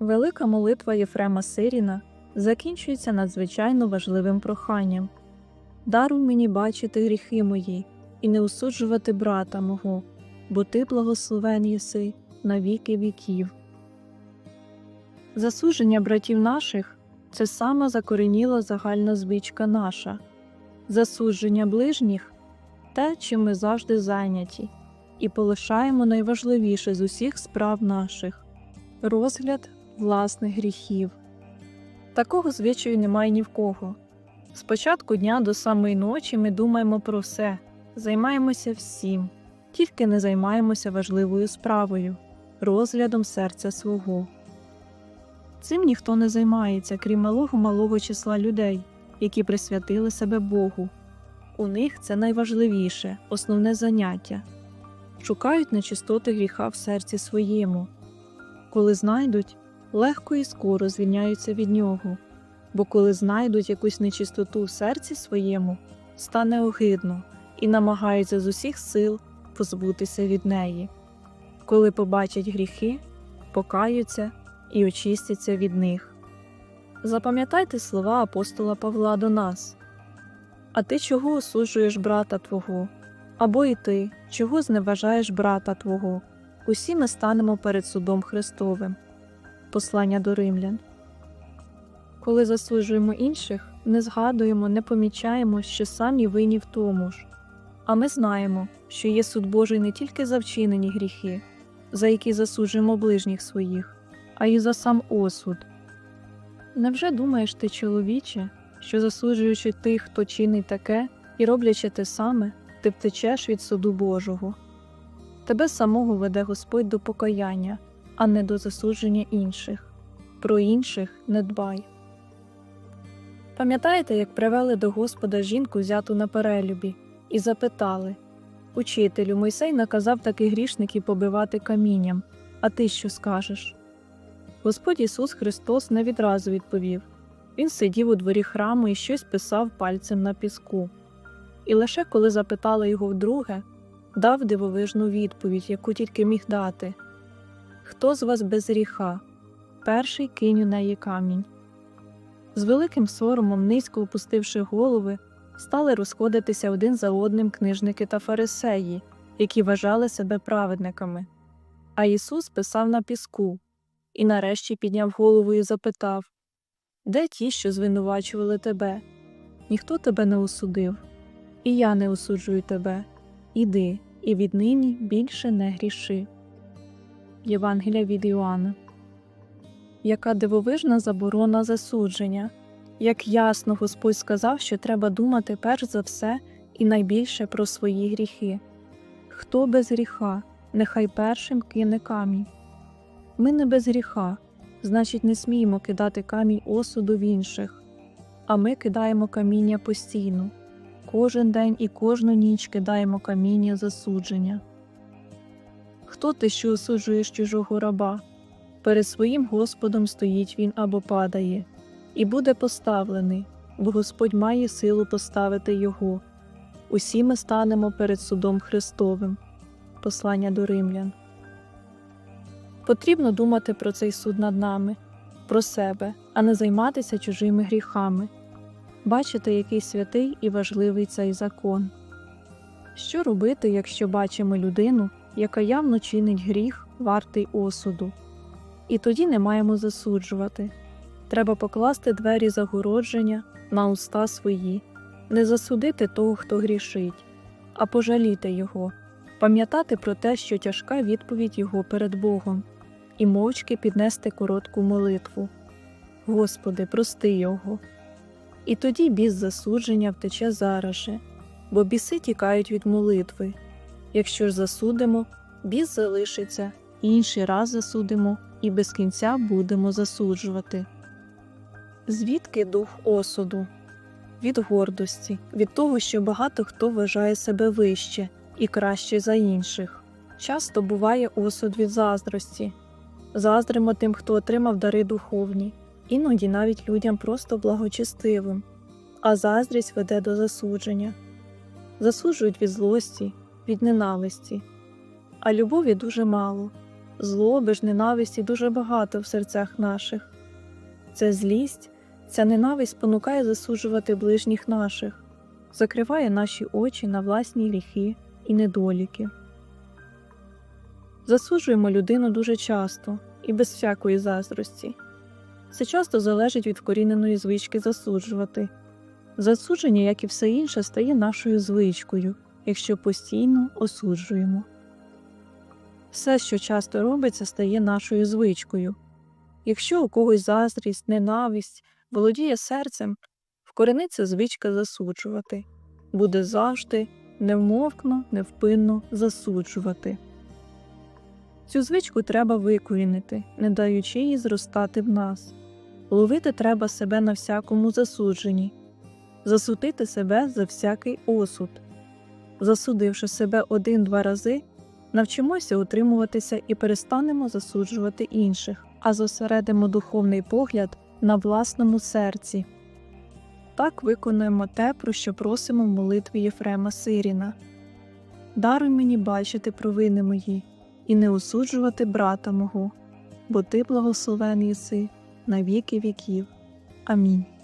Велика молитва Єфрема Сиріна закінчується надзвичайно важливим проханням. Даруй мені бачити гріхи мої і не осуджувати брата мого, бо ти благословен єси на віки віків. Засудження братів наших це сама закореніла загальна звичка наша, засудження ближніх те, чим ми завжди зайняті, і полишаємо найважливіше з усіх справ наших. Розгляд власних гріхів. Такого звичаю немає ні в кого. З початку дня до самої ночі ми думаємо про все, займаємося всім, тільки не займаємося важливою справою розглядом серця свого. Цим ніхто не займається, крім малого малого числа людей, які присвятили себе Богу. У них це найважливіше, основне заняття шукають нечистоти гріха в серці своєму. Коли знайдуть, легко і скоро звільняються від нього, бо коли знайдуть якусь нечистоту в серці своєму, стане огидно і намагаються з усіх сил позбутися від неї. Коли побачать гріхи, покаються і очистяться від них. Запам'ятайте слова апостола Павла до нас. А ти чого осуджуєш брата твого? Або і ти, чого зневажаєш брата твого? Усі ми станемо перед судом Христовим. Послання до римлян. Коли засуджуємо інших, не згадуємо, не помічаємо, що самі винні в тому ж. А ми знаємо, що є суд Божий не тільки за вчинені гріхи, за які засуджуємо ближніх своїх, а й за сам осуд. Невже думаєш ти, чоловіче, що засуджуючи тих, хто чинить таке, і роблячи те саме, ти втечеш від суду Божого? Тебе самого веде Господь до покаяння, а не до засудження інших. Про інших не дбай. Пам'ятаєте, як привели до Господа жінку взяту на перелюбі, і запитали Учителю, Мойсей наказав таких грішників побивати камінням, а ти що скажеш? Господь Ісус Христос не відразу відповів Він сидів у дворі храму і щось писав пальцем на піску. І лише коли запитали його вдруге, дав дивовижну відповідь, яку тільки міг дати Хто з вас без гріха? Перший кинь у неї камінь. З великим соромом, низько опустивши голови, стали розходитися один за одним книжники та фарисеї, які вважали себе праведниками. А Ісус писав на піску і нарешті підняв голову і запитав Де ті, що звинувачували тебе? Ніхто тебе не осудив, і я не осуджую тебе. Іди, і віднині більше не гріши. Євангелія від Іоанна. Яка дивовижна заборона засудження. Як ясно Господь сказав, що треба думати перш за все і найбільше про свої гріхи. Хто без гріха, нехай першим кине камінь. Ми не без гріха, значить, не сміємо кидати камінь осуду в інших, а ми кидаємо каміння постійно. Кожен день і кожну ніч кидаємо каміння засудження. Хто ти, що осуджуєш чужого раба? Перед своїм Господом стоїть він або падає, і буде поставлений, бо Господь має силу поставити його. Усі ми станемо перед судом Христовим. Послання до римлян. Потрібно думати про цей суд над нами, про себе, а не займатися чужими гріхами. Бачите, який святий і важливий цей закон. Що робити, якщо бачимо людину, яка явно чинить гріх, вартий осуду? І тоді не маємо засуджувати. Треба покласти двері загородження на уста свої, не засудити того, хто грішить, а пожаліти його, пам'ятати про те, що тяжка відповідь його перед Богом, і мовчки піднести коротку молитву. Господи, прости його. І тоді біс засудження втече зараз же, бо біси тікають від молитви. Якщо ж засудимо, біс залишиться, інший раз засудимо і без кінця будемо засуджувати. Звідки дух осуду? Від гордості, від того, що багато хто вважає себе вище і краще за інших. Часто буває осуд від заздрості. Заздримо тим, хто отримав дари духовні, іноді навіть людям просто благочестивим, а заздрість веде до засудження. Засуджують від злості, від ненависті, а любові дуже мало. злоби ж, ненависті дуже багато в серцях наших. Ця злість, ця ненависть спонукає засуджувати ближніх наших, закриває наші очі на власні гріхи і недоліки. Засуджуємо людину дуже часто і без всякої заздрості. Це часто залежить від вкоріненої звички засуджувати. Засудження, як і все інше, стає нашою звичкою, якщо постійно осуджуємо. Все, що часто робиться, стає нашою звичкою. Якщо у когось заздрість, ненависть володіє серцем, вкорениться звичка засуджувати, буде завжди невмовкно, невпинно засуджувати. Цю звичку треба викорінити, не даючи їй зростати в нас. Ловити треба себе на всякому засудженні, засудити себе за всякий осуд. Засудивши себе один-два рази, навчимося утримуватися і перестанемо засуджувати інших, а зосередимо духовний погляд на власному серці. Так виконуємо те, про що просимо в молитві Єфрема Сиріна. Даруй мені бачити провини мої і не осуджувати брата мого, бо ти благословен єси на віки віків. Амінь.